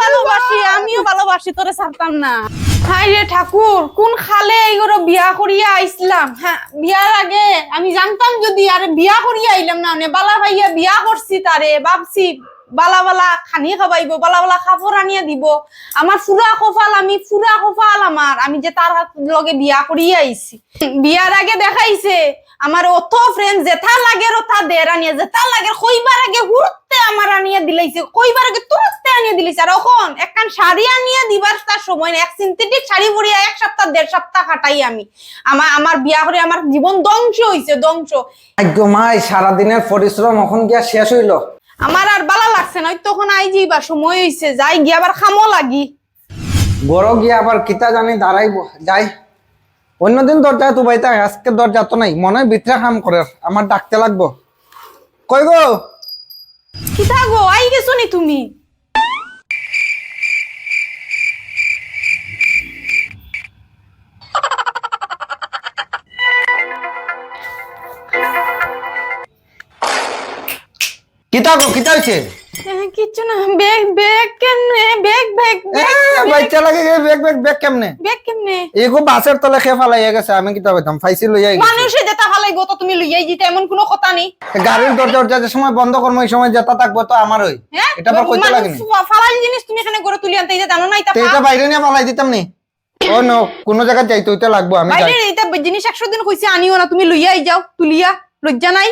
ভালোবাসি আমিও ভালোবাসি তোরে ছাড়তাম না। রে ঠাকুর, কোন খালে বিয়া করিয়া আইসলাম? হ্যাঁ বিয়ার আগে আমি জানতাম যদি আরে বিয়া করিয়া আইলাম না মানে বালা ভাইয়া বিয়া করছি তারে, ভাবছি বালা বালা খানি খাবাইব, বালা বালা কাপড় আনিয়া দিব। আমার ফুরা কপাল, আমি ফুরা কপাল আমার আমি যে তার লগে বিয়া করিয়া আইছি বিয়ার আগে দেখাইছে আমার অত ফ্রেন্ড যেথা লাগে রথা দের আনিয়া, যেথা লাগে কইবার আগে হুরতে আমার আনিয়া দিলাইছে কইবার আগে তুরতে আনিয়া দিলাইছে। আর এখন একখান শাড়ি আনিয়া দিবার তার সময় না এক সিনথেটিক শাড়ি পরিয়া এক সপ্তাহ দেড় সপ্তাহ কাটাই আমি। আমার আমার বিয়া করে আমার জীবন ধ্বংস হইছে ধ্বংস। মাই, সারাদিনের পরিশ্রম এখন গিয়া শেষ হইল? আমার আর বালা লাগছে না তখন আই যাইবা সময় হইছে যাই গিয়ে আবার খামো লাগি। বড় গিয়া আবার কিতা জানি দাঁড়াই যাই। অন্যদিন দরজা তো বাইতে আজকে দরজা তো নাই মনে হয় বিত্রা কাম করে আমার ডাকতে লাগবো। কই গো? কিতা গো আই গেছো নি তুমি? কিতা গো কিতা হইছে? কিচ্ছু না বেগ বেগ কেমনে বেগ এ, বাচ্চা লাগে গে, বেগ বেগ বেগ কেমনে? বেগ কেমনে? এগো বাসের তলে ফালাইয়া গেছে আমি কিতা লইয়া গেছি। মানুষে যেটা তো তুমি লইয়াই দিতে এমন কোনো কথা নেই। গাড়ির দরজা দরজা যে সময় বন্ধ করব এই সময় যেটা থাকব তো আমার হই হ্যাঁ এটা কইতে লাগে নি? ফালাই জিনিস তুমি এখানে করে তুলি আনতে এটা জানো না এটা এটা বাইরে নিয়ে ফালাই দিতাম নি। ও নো কোন জায়গায় যাইতে হইতে লাগবো আমি বাইরে এটা জিনিস একশো দিন কইছে আনিও না তুমি লইয়াই যাও তুলিয়া লজ্জা নাই?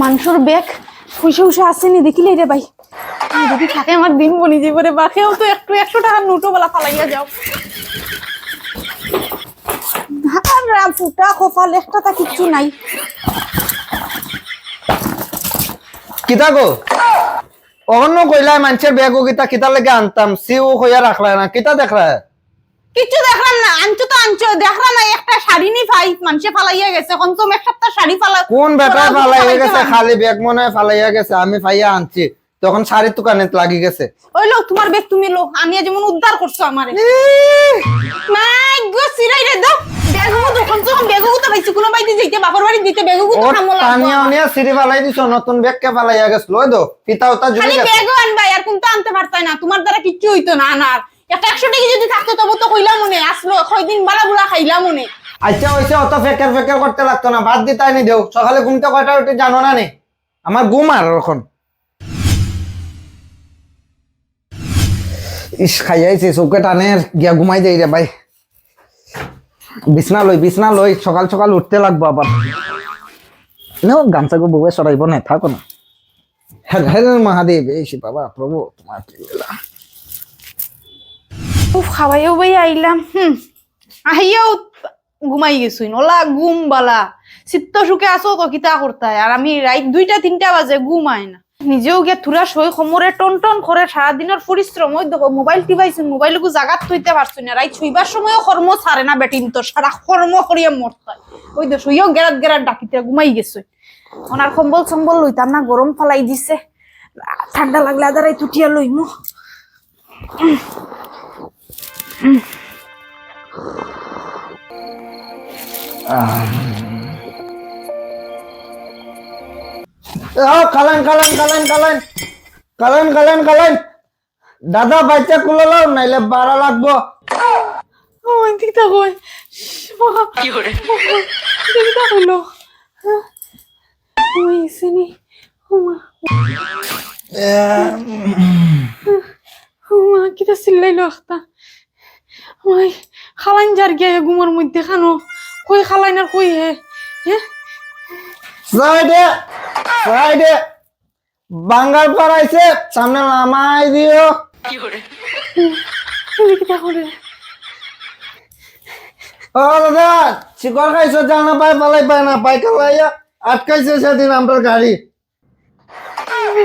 মাংসর বেগ পয়সা উসা আসেনি, দেখিলে রে ভাই? যদি থাকে আমার দিন বনি যাবে রে বাকেও তো একটু একশো টাকার নোটো বেলা ফালাইয়া যাও। আর ফুটা তা কিচ্ছু নাই। কিতা গো? অন্য কইলা মানুষের ব্যাগ কিতা লেগে আনতাম সিও কইয়া রাখলা না, কিতা দেখলা? কিচ্ছু দেখলাম না আনছো তো আনছো দেখলাম না একটা শাড়ি নি ফাই মানুষে ফালাইয়া গেছে কমসম এক সপ্তাহ শাড়ি ফালা কোন বেটা তোরা ফালাইয়া গেছে? খালি ব্যাগ মনে ফালাইয়া গেছে আমি ফাইয়া আনছি। তখন শাড়ির দোকানে লাগি গেছে। ওই লো তোমার বেগ তুমি লো আমি যেমন উদ্ধার করছ আমারে। মাই গো সিরাই রে দাও। বেগু যখন যখন বেগু তো পাইছি কোনো বাইতে যাইতে বাপর বাড়ি দিতে বেগু তো টানিয়া লাগবো উনিয়া সিঁড়ি ফালাই দিছ নতুন ব্যাগ কে ফালাইয়া গেছিল ওই দো পিতা ওতা জুড়ে গেছে খালি গেছে। বেগও আনবা আর কোনটা আনতে পারতাই না তোমার দ্বারা কিচ্ছু হইতো না আনার। একশো টাকা যদি থাকতো, তবু তো আসলো, কয়দিন বালা আচ্ছা অত করতে লাগতো না, বাদ দিতাই নি দেও। সকালে ঘুমতে কয়টা উঠে জানো না নি? আমার ঘুম আর এখন। ইস, খাইয়াইছি চৌকে টানে গিয়া ঘুমাই যাই রে ভাই। বিছনা লই বিছনা লই, সকাল সকাল উঠতে লাগবো আবার। নো, গামছা গো বউয়ে সরাইব না, থাকো না। হ্যাঁ হ্যাঁ মহাদেব, এই বাবা, প্রভু, তোমার কি। উফ খাওয়াইও ভাই আইলাম, হুম। আহিয়াও ঘুমাই গেছুই ওলা ঘুম বালা। চিত্ত সুখে আসো তো কিতা করতায় আর আমি রাত দুইটা, তিনটা বাজে ঘুম আয় না। নিজেও গিয়ে থুরা সই সমরে টন টন করে সারাদিনের পরিশ্রম ওই দেখো, মোবাইল টিপাইছেন মোবাইলকু জাগাত থইতে পারছি না। রাত শুইবার সময়ও কর্ম ছাড়ে না বেটিন তো সারা কর্ম করিয়া মরতায় ওই দেখো শুইও গেরাত গেরাত ডাকিতে ঘুমাই গেছে ওনার কম্বল সম্বল লইতাম না গরম ফালাই দিছে। ঠান্ডা লাগলে আদারাই তুটিয়া লইমু কালান কালান কালান কালান কালান কালান কালান দাদা বাচ্চা কুলো লাও নাইলে বাড়া লাগবো Oh, দিকটা কই দিকটা হলো ওই সিনি হুমা হুমা কিটা চিল্লাইলো একটা ওই খালাইন যার গিয়ে ঘুমের মধ্যে খানো। কই খালাইন আর কই হে? হ্যাঁ সাইডে সাইডে বাঙ্গাল পাড়াইছে সামনে নামাই দিও। দিকটা করে ও দাদা শিকড় খাইছো জানা পাই পালাই পাই না পাই কালাইয়া আটকাইছে সেদিন আমার গাড়ি। করে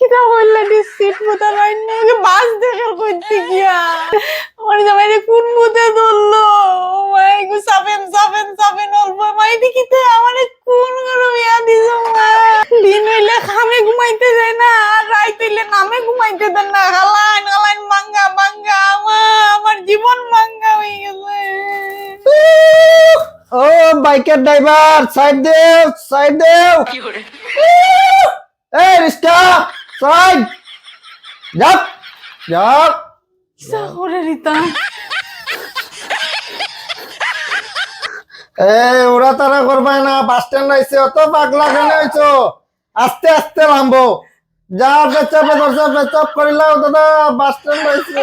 কিটা বললা দি সিট মতো লাইন নিয়ে বাস দেখার করতে গিয়া। আমার জামাই রে কোন মুতে ধরলো? মাই গো সাবেন সাবেন সাবেন অল্প মাই দেখিতে আমারে কোন করে বিয়া দিছো মা দিন হইলে খামে ঘুমাইতে যায় না আর রাত হইলে নামে ঘুমাইতে দেন না। হালাইন হালাইন মাঙ্গা মাঙ্গা আমা আমার জীবন মাঙ্গা হয়ে গেছে। ও বাইকের ড্রাইভার সাইড দেও সাইড দেও। এই রিস্কা। সাইড যাক যাক কিসা করে রিতা এই ওরা তারা করবাই না বাস স্ট্যান্ড আইছে অত পাগলা কেন হইছো আস্তে আস্তে নামবো। যা বেচাপে ধরছে বেচাপ করিলাও দাদা বাস স্ট্যান্ড আইছে।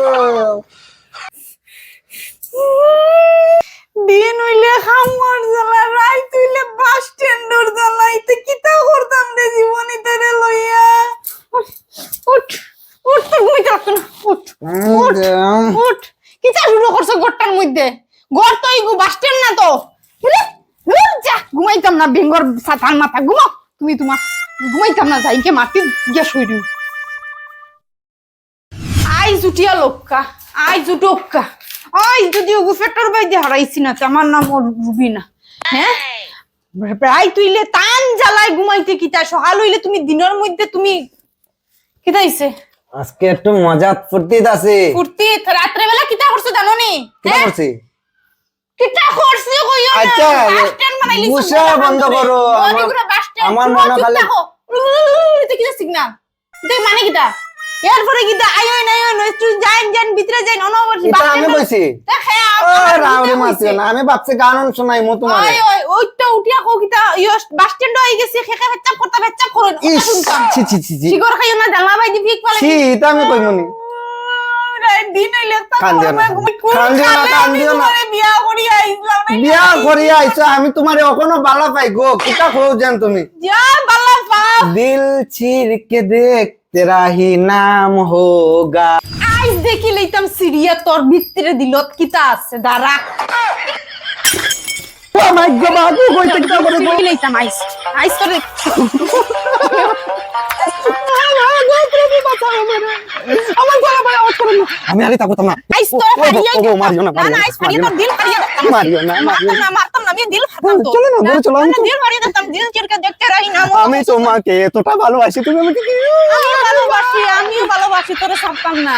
দিন হইলে খামর জ্বালা রাইত হইলে বাস স্ট্যান্ডর জ্বালা ইতে কিতা করতাম রে জীবন ইতারে লইয়া? উঠ, উঠ উঠ তো পারতো না উঠ উঠ উঠ। কিতা শুরু করছ ঘরটার মধ্যে? ঘর তো এই বাস না তো। যা ঘুমাইতাম না বেঙ্গর সাতান মাথা ঘুমাও তুমি তোমার ঘুমাইতাম না যাইকে মাটি গিয়া শুই আই জুটিয়া লোক্কা আই জুটোক্কা আই যদি ওগু ফেটর বাইদে হারাইছি না আমার নাম ওর রুবিনা। হ্যাঁ? প্রায় তুইলে তান জ্বালায় ঘুমাইতে কিতা সকাল হইলে তুমি দিনের মধ্যে তুমি কিতা হইছে? আজকে একটু মজা ফুর্তি আছে। ফুর্তি রাত্রে বেলা কিতা করছ জানো নি কি হ্যাঁ? করছি? কিতা করছি কইও আচ্ছা, গুসা বন্ধ করো, আমার- মনে খালি- এটা কিতা সিগনাল এটা মানে কিতা? এরপরে কিতা? আইও নাই আইও তুই যাইন যাইন ভিতরে যাইন অনবরত এটা আমি কইছি। রাউরি মাসিও না আমি ভাবছি গান শোনাই মো তোমারে। ওই ওই ওইটা উঠিয়া কো ইয়ো বাস স্ট্যান্ড গেছে খেকে ফেচ্চাপ করতে ফেচ্চাপ করুন ছি ছি ছি ছি। শিগর খাইও না জানলা বাই দি ফিক পালে ছি এটা আমি কইমনি। দিন হইলে কান্দিও না, কান্দিও না, কান্দিও না। বিয়া করি আইলাম বিয়া করি আইছো আমি তোমারে এখনও বালা পাই গো কিতা কও জান তুমি? যা বালা পাপ। দিল ছির কে দেখ তেরা হি নাম হোগা আইস দেখি লইতাম সিরিয়া তোর ভিতরে দিলত কিতা আছে? দাঁড়া। ও মাই গড বাবু কইতে কিতা করে গো দেখি লইতাম আইস। আইস তোর বড় আওয়াজ করো আমি আরে তাকো তোমা আইস ও, হারিয়ে ও, ও, মারিও না, না না, আইস হারিয়ে তোর দিল হারিয়ে মারিও না, মারিও না। মারতাম না আমি দিল ফাটাম তো চলো না, ঘরে চলো, আমি দিল হারিয়ে দিতাম দিল চিরকে দেখতে রাখি না আমি তোমাকে এতটা ভালোবাসি তুমি আমাকে কি আমি ভালোবাসি আমিও ভালোবাসি তোরে ছাড়তাম না।